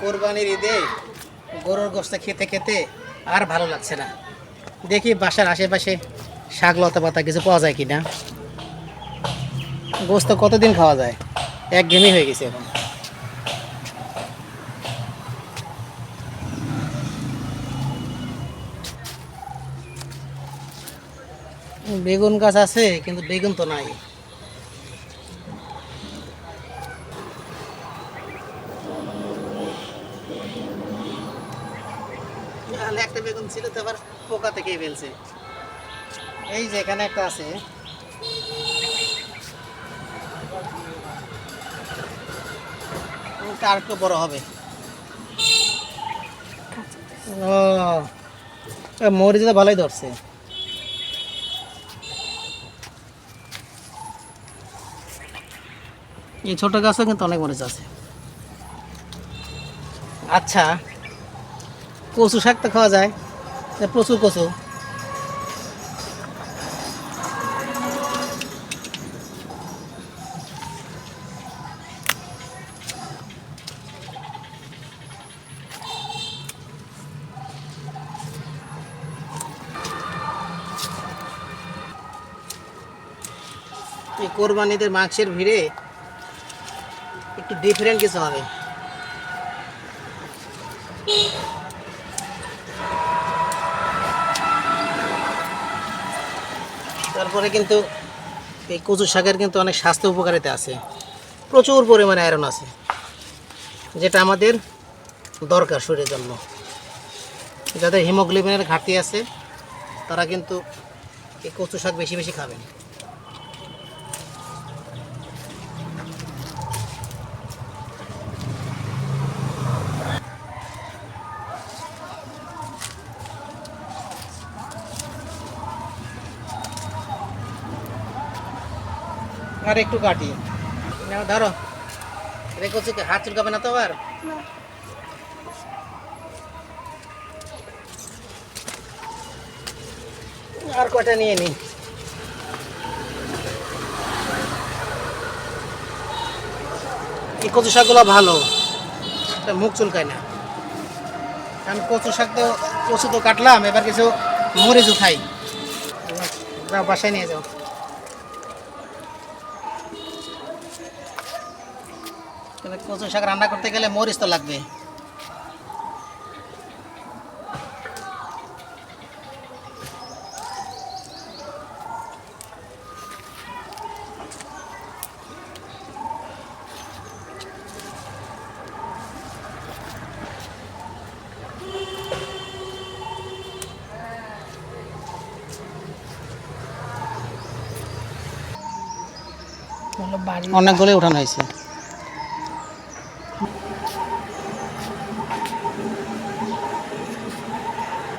কোরবানির ঈদে গরুর গোস্ত খেতে খেতে আর ভালো লাগছে না। দেখি বাসার আশেপাশে শাক লতা পাতা কিছু পাওয়া যায় কিনা। গোস্ত কতদিন খাওয়া যায়? এক ঘেমি হয়ে গেছে এখন। বেগুন গাছ আছে, কিন্তু বেগুন তো নাই। তাহলে একটা বেগুন ছিল, তো আবার পোকা থেকে ফেলছে। এই যে এখানে একটা আছে। আর একটু বড় হবে? ও, এ ভালোই ধরছে। এই ছোট গাছও কিন্তু অনেক মরিচ আছে। আচ্ছা। কচু শাক তো খাওয়া যায়। প্রচুর কচু। এই কোরবানিদের মাংসের ভিড়ে একটু ডিফারেন্ট কিছু হবে। তারপরে কিন্তু এই কচু শাকের কিন্তু অনেক স্বাস্থ্য উপকারিতা আছে। প্রচুর পরিমাণে আয়রন আছে, যেটা আমাদের দরকার শরীরের জন্য। যাদের হিমোগ্লোবিনের ঘাটতি আছে, তারা কিন্তু এই কচু শাক বেশি বেশি খাবেন। আর একটু কাটি। ধরো। রেখো হাত চুলকাবে না তো আর আর কটা নিয়ে নি? এই কচু শাকগুলো ভালো। মুখ চুলকায় না। আমি কচু শাক তো কচু তো কাটলাম এবার কিছু মরিচও খাই যাও বাসায় নিয়ে যাও। কচু শাক রান্না করতে গেলে মরিচ তো লাগবে। অনেকগুলোই উঠানো হয়েছে।